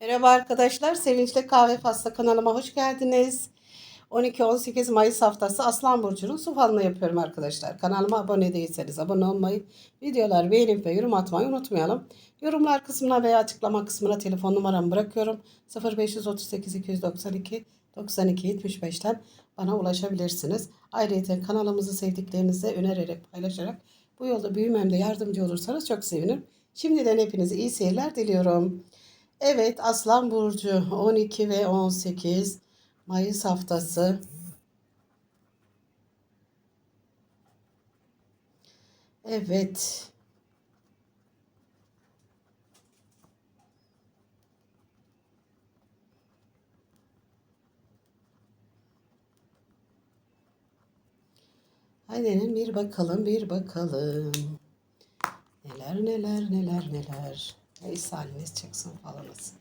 Merhaba arkadaşlar, Sevinçli Kahve Faslı kanalıma hoş geldiniz. 12-18 Mayıs haftası Aslan Burcu'nun su yapıyorum arkadaşlar. Kanalıma abone değilseniz abone olmayı, videoları beğenip ve yorum atmayı unutmayalım. Yorumlar kısmına veya açıklama kısmına telefon numaramı bırakıyorum. 0538 292 92 75'ten bana ulaşabilirsiniz. Ayrıca kanalımızı sevdiklerinize önererek paylaşarak bu yolda büyümemde yardımcı olursanız çok sevinirim. Şimdiden hepinize iyi seyirler diliyorum. Evet Aslan Burcu 12 ve 18 Mayıs haftası. Evet. Haydi bir bakalım bir bakalım. Neler neler neler neler. Neyse haliniz çıksın falanız.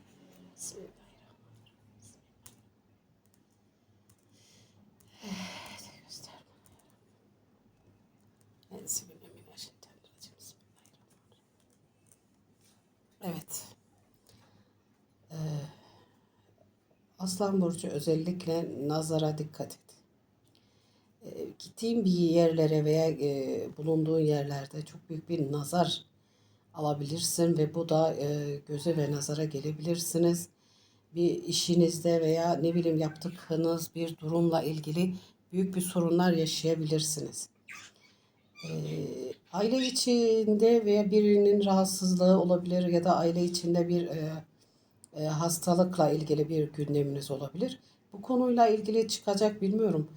Evet. Ee, Aslan Burcu özellikle nazara dikkat et. Ee, gittiğin bir yerlere veya e, bulunduğun yerlerde çok büyük bir nazar alabilirsin ve bu da e, göze ve nazara gelebilirsiniz. Bir işinizde veya ne bileyim yaptığınız bir durumla ilgili büyük bir sorunlar yaşayabilirsiniz. E, aile içinde veya birinin rahatsızlığı olabilir ya da aile içinde bir e, e, hastalıkla ilgili bir gündeminiz olabilir. Bu konuyla ilgili çıkacak bilmiyorum.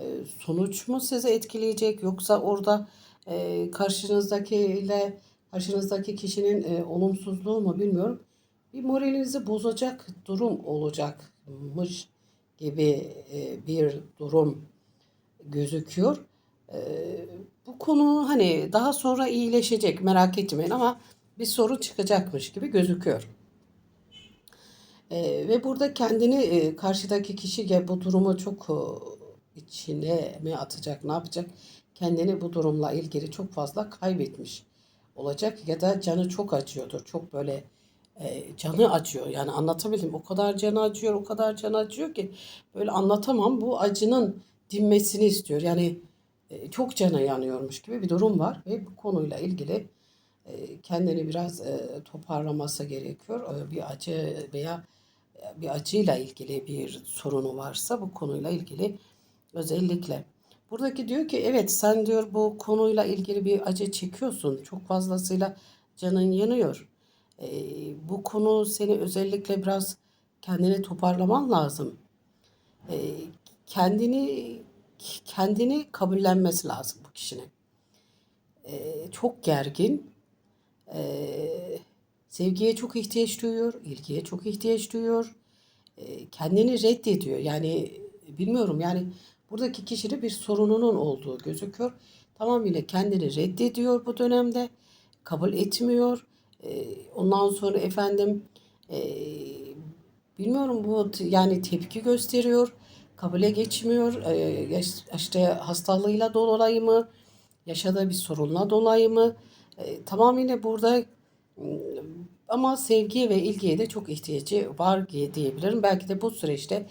E, sonuç mu sizi etkileyecek yoksa orada e, karşınızdakiyle karşınızdaki kişinin e, olumsuzluğu mu bilmiyorum. Bir moralinizi bozacak durum olacakmış gibi e, bir durum gözüküyor. E, bu konu hani daha sonra iyileşecek merak etmeyin ama bir sorun çıkacakmış gibi gözüküyor. E, ve burada kendini e, karşıdaki kişi ya bu durumu çok e, içine mi atacak ne yapacak kendini bu durumla ilgili çok fazla kaybetmiş olacak ya da canı çok acıyordur. Çok böyle e, canı acıyor. Yani anlatabildim. O kadar canı acıyor, o kadar canı acıyor ki böyle anlatamam. Bu acının dinmesini istiyor. Yani e, çok canı yanıyormuş gibi bir durum var ve bu konuyla ilgili e, kendini biraz e, toparlaması gerekiyor. E, bir acı veya bir acıyla ilgili bir sorunu varsa bu konuyla ilgili özellikle Buradaki diyor ki evet sen diyor bu konuyla ilgili bir acı çekiyorsun. Çok fazlasıyla canın yanıyor. Ee, bu konu seni özellikle biraz kendini toparlaman lazım. Ee, kendini kendini kabullenmesi lazım bu kişinin. Ee, çok gergin. Ee, sevgiye çok ihtiyaç duyuyor. ilgiye çok ihtiyaç duyuyor. Ee, kendini reddediyor. Yani bilmiyorum yani Buradaki kişide bir sorununun olduğu gözüküyor. Tamamıyla kendini reddediyor bu dönemde. Kabul etmiyor. Ee, ondan sonra efendim e, bilmiyorum bu yani tepki gösteriyor. Kabule geçmiyor. Ee, işte hastalığıyla dolayı mı? Yaşadığı bir sorunla dolayı mı? Ee, tamamıyla burada ama sevgiye ve ilgiye de çok ihtiyacı var diyebilirim. Belki de bu süreçte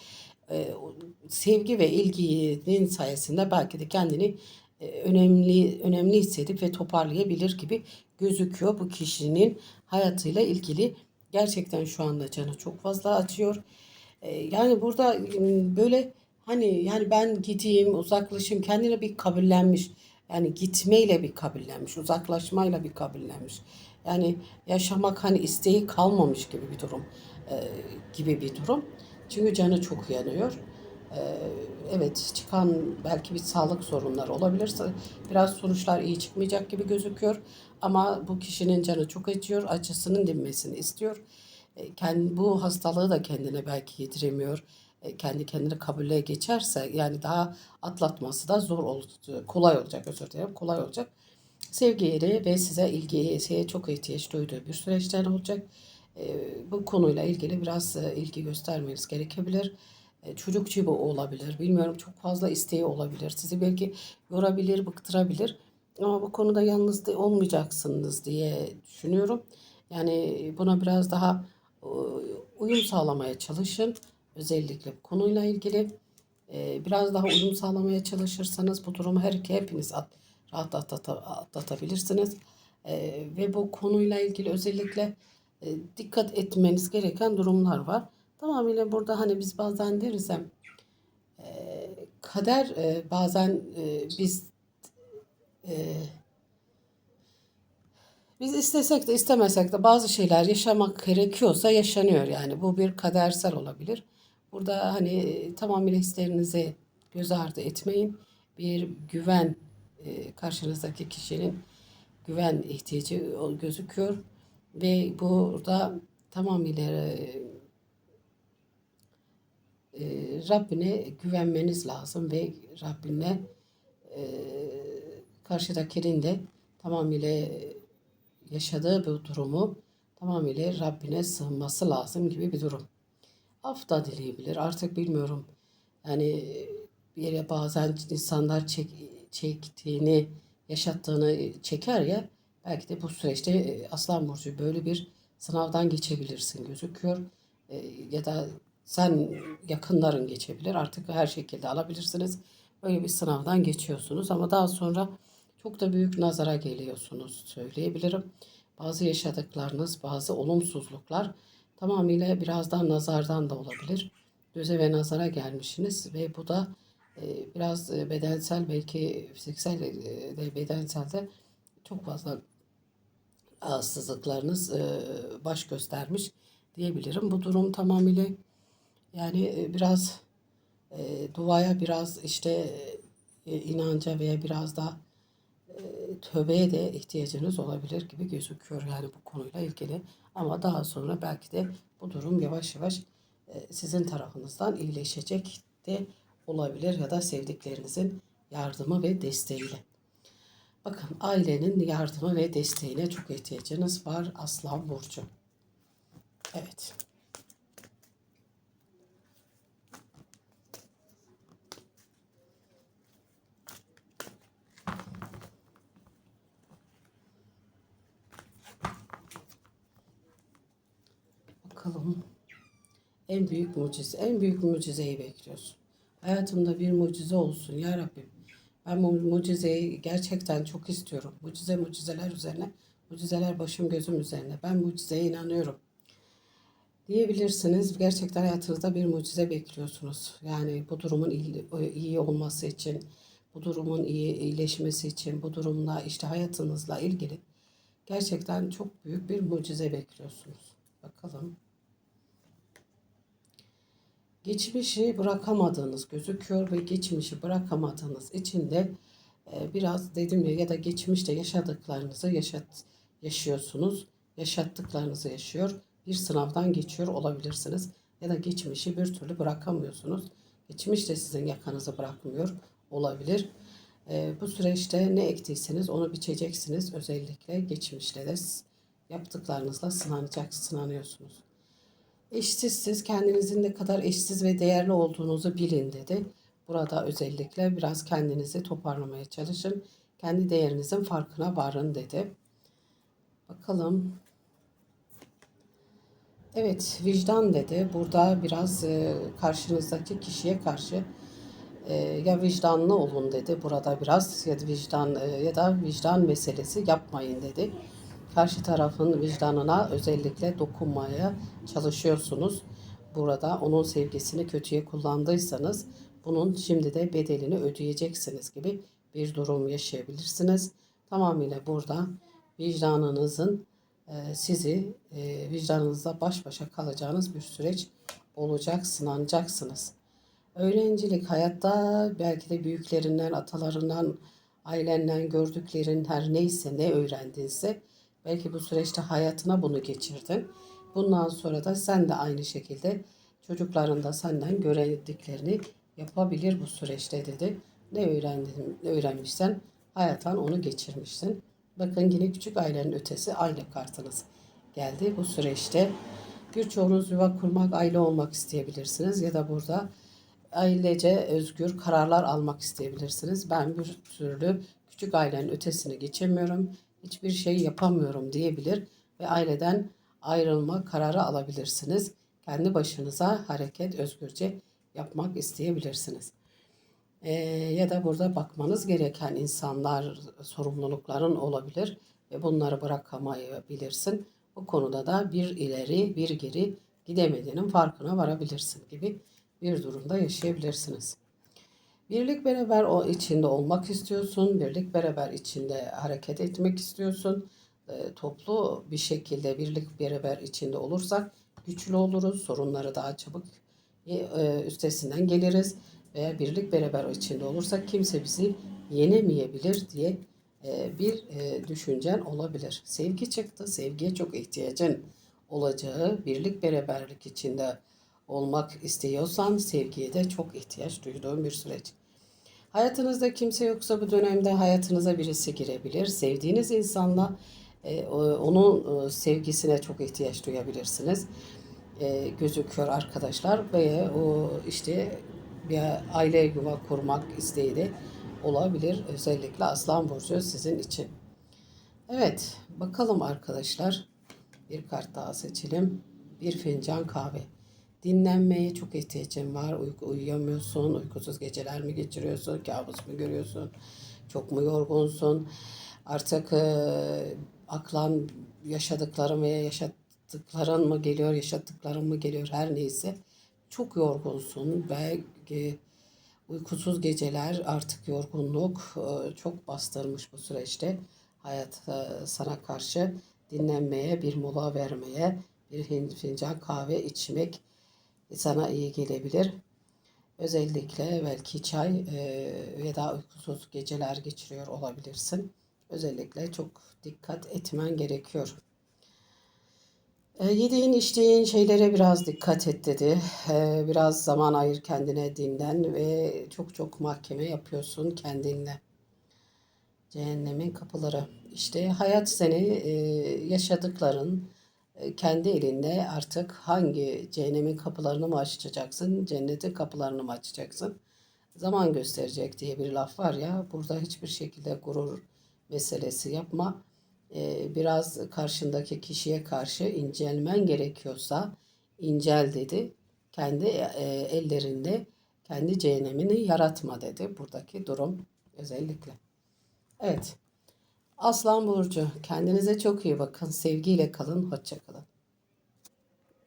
e, sevgi ve ilginin sayesinde belki de kendini e, önemli önemli hissedip ve toparlayabilir gibi gözüküyor bu kişinin hayatıyla ilgili. Gerçekten şu anda canı çok fazla acıyor. E, yani burada böyle hani yani ben gideyim, uzaklaşayım kendine bir kabullenmiş. Yani gitmeyle bir kabullenmiş, uzaklaşmayla bir kabullenmiş. Yani yaşamak hani isteği kalmamış gibi bir durum gibi bir durum. Çünkü canı çok yanıyor. Ee, evet çıkan belki bir sağlık sorunları olabilirse biraz sonuçlar iyi çıkmayacak gibi gözüküyor. Ama bu kişinin canı çok acıyor, acısının dinmesini istiyor. Ee, kendi, bu hastalığı da kendine belki yediremiyor. Ee, kendi kendine kabulle geçerse yani daha atlatması da zor olacak, kolay olacak özür dilerim, kolay olacak. Sevgiye ve size ilgiye çok ihtiyaç duyduğu bir süreçten olacak bu konuyla ilgili biraz ilgi göstermeniz gerekebilir. Çocukçu bu olabilir. Bilmiyorum çok fazla isteği olabilir. Sizi belki yorabilir, bıktırabilir. Ama bu konuda yalnız olmayacaksınız diye düşünüyorum. Yani buna biraz daha uyum sağlamaya çalışın. Özellikle bu konuyla ilgili e, biraz daha uyum sağlamaya çalışırsanız bu durumu her hepiniz at, rahat atlata- atlatabilirsiniz. E, ve bu konuyla ilgili özellikle e, dikkat etmeniz gereken durumlar var. Tamamıyla burada hani biz bazen deriz e, kader e, bazen e, biz e, biz istesek de istemesek de bazı şeyler yaşamak gerekiyorsa yaşanıyor yani. Bu bir kadersel olabilir. Burada hani e, tamamıyla hislerinizi göz ardı etmeyin. Bir güven e, karşınızdaki kişinin güven ihtiyacı gözüküyor. Ve burada tamamıyla e, e, Rabbine güvenmeniz lazım ve Rabbine e, karşıdakinin de tamamıyla yaşadığı bu durumu tamamıyla Rabbine sığınması lazım gibi bir durum. Af da dileyebilir. Artık bilmiyorum. Yani bir yere bazen insanlar çek, çektiğini, yaşattığını çeker ya. Belki de bu süreçte e, Aslan Burcu böyle bir sınavdan geçebilirsin gözüküyor. E, Ya da sen yakınların geçebilir. Artık her şekilde alabilirsiniz. Böyle bir sınavdan geçiyorsunuz ama daha sonra çok da büyük nazara geliyorsunuz söyleyebilirim. Bazı yaşadıklarınız, bazı olumsuzluklar tamamıyla birazdan nazardan da olabilir. Göze ve nazara gelmişsiniz ve bu da e, biraz bedensel belki fiziksel de bedensel de çok fazla rahatsızlıklarınız e, baş göstermiş diyebilirim. Bu durum tamamıyla yani biraz duaya biraz işte inanca veya biraz da e, tövbeye de ihtiyacınız olabilir gibi gözüküyor yani bu konuyla ilgili. Ama daha sonra belki de bu durum yavaş yavaş sizin tarafınızdan iyileşecek de olabilir ya da sevdiklerinizin yardımı ve desteğiyle. Bakın ailenin yardımı ve desteğine çok ihtiyacınız var Aslan Burcu. Evet. Bakalım. En büyük mucize, en büyük mucizeyi bekliyorsun. Hayatımda bir mucize olsun ya Rabbim. Ben bu mucizeyi gerçekten çok istiyorum. Mucize mucizeler üzerine, mucizeler başım gözüm üzerine. Ben mucizeye inanıyorum. Diyebilirsiniz. Gerçekten hayatınızda bir mucize bekliyorsunuz. Yani bu durumun iyi, iyi olması için, bu durumun iyi iyileşmesi için, bu durumla işte hayatınızla ilgili gerçekten çok büyük bir mucize bekliyorsunuz. Bakalım. Geçmişi bırakamadığınız gözüküyor ve geçmişi bırakamadığınız için de e, biraz dedim ya ya da geçmişte yaşadıklarınızı yaşat, yaşıyorsunuz. Yaşattıklarınızı yaşıyor. Bir sınavdan geçiyor olabilirsiniz. Ya da geçmişi bir türlü bırakamıyorsunuz. Geçmiş de sizin yakanızı bırakmıyor olabilir. E, bu süreçte ne ektiyseniz onu biçeceksiniz. Özellikle geçmişte de yaptıklarınızla sınanacak, sınanıyorsunuz. Eşsizsiz, kendinizin ne kadar eşsiz ve değerli olduğunuzu bilin dedi. Burada özellikle biraz kendinizi toparlamaya çalışın. Kendi değerinizin farkına varın dedi. Bakalım. Evet, vicdan dedi. Burada biraz e, karşınızdaki kişiye karşı e, ya vicdanlı olun dedi. Burada biraz ya da vicdan e, ya da vicdan meselesi yapmayın dedi. Karşı tarafın vicdanına özellikle dokunmaya çalışıyorsunuz. Burada onun sevgisini kötüye kullandıysanız bunun şimdi de bedelini ödeyeceksiniz gibi bir durum yaşayabilirsiniz. Tamamıyla burada vicdanınızın e, sizi e, vicdanınızla baş başa kalacağınız bir süreç olacak, sınanacaksınız. Öğrencilik hayatta belki de büyüklerinden, atalarından, ailenden gördüklerin her neyse ne öğrendinse belki bu süreçte hayatına bunu geçirdin. Bundan sonra da sen de aynı şekilde çocukların da senden gördüklerini yapabilir bu süreçte dedi. Ne öğrendin, ne öğrenmişsen hayattan onu geçirmişsin. Bakın yine küçük ailenin ötesi aile kartınız geldi bu süreçte. Birçoğunuz yuva kurmak, aile olmak isteyebilirsiniz ya da burada ailece özgür kararlar almak isteyebilirsiniz. Ben bir türlü küçük ailenin ötesini geçemiyorum, hiçbir şey yapamıyorum diyebilir ve aileden ayrılma kararı alabilirsiniz. kendi başınıza hareket özgürce yapmak isteyebilirsiniz. Ee, ya da burada bakmanız gereken insanlar, sorumlulukların olabilir ve bunları bırakamayabilirsin. Bu konuda da bir ileri bir geri gidemediğinin farkına varabilirsin gibi bir durumda yaşayabilirsiniz. Birlik beraber o içinde olmak istiyorsun, birlik beraber içinde hareket etmek istiyorsun. E, toplu bir şekilde birlik beraber içinde olursak güçlü oluruz, sorunları daha çabuk e, üstesinden geliriz veya birlik beraber içinde olursak kimse bizi yenemeyebilir diye e, bir e, düşüncen olabilir. Sevgi çıktı, sevgiye çok ihtiyacın olacağı, birlik beraberlik içinde olmak istiyorsan sevgiye de çok ihtiyaç duyduğun bir süreç. Hayatınızda kimse yoksa bu dönemde hayatınıza birisi girebilir. Sevdiğiniz insanla e, onun e, sevgisine çok ihtiyaç duyabilirsiniz. E, gözüküyor arkadaşlar ve o işte bir aile yuva kurmak isteği de olabilir. Özellikle Aslan Burcu sizin için. Evet, bakalım arkadaşlar. Bir kart daha seçelim. Bir fincan kahve. Dinlenmeye çok ihtiyacın var. Uyku, uyuyamıyorsun. Uykusuz geceler mi geçiriyorsun? Kabus mu görüyorsun? Çok mu yorgunsun? Artık e, aklan yaşadıkların veya yaşattıkların mı geliyor, yaşattıkların mı geliyor her neyse. Çok yorgunsun ve e, Uykusuz geceler, artık yorgunluk e, çok bastırmış bu süreçte. Hayat e, sana karşı dinlenmeye, bir mola vermeye, bir fin- fincan kahve içmek sana iyi gelebilir. Özellikle belki çay e, ya da uykusuz geceler geçiriyor olabilirsin. Özellikle çok dikkat etmen gerekiyor. E, Yediğin içtiğin şeylere biraz dikkat et dedi. E, Biraz zaman ayır kendine dinlen ve çok çok mahkeme yapıyorsun kendinle. Cehennemin kapıları. İşte hayat seni e, yaşadıkların kendi elinde artık hangi cehennemin kapılarını mı açacaksın, cennetin kapılarını mı açacaksın? Zaman gösterecek diye bir laf var ya, burada hiçbir şekilde gurur meselesi yapma. E, biraz karşındaki kişiye karşı incelmen gerekiyorsa incel dedi. Kendi e, ellerinde kendi cehennemini yaratma dedi buradaki durum özellikle. Evet. Aslan Burcu, kendinize çok iyi bakın. Sevgiyle kalın, hoşça kalın.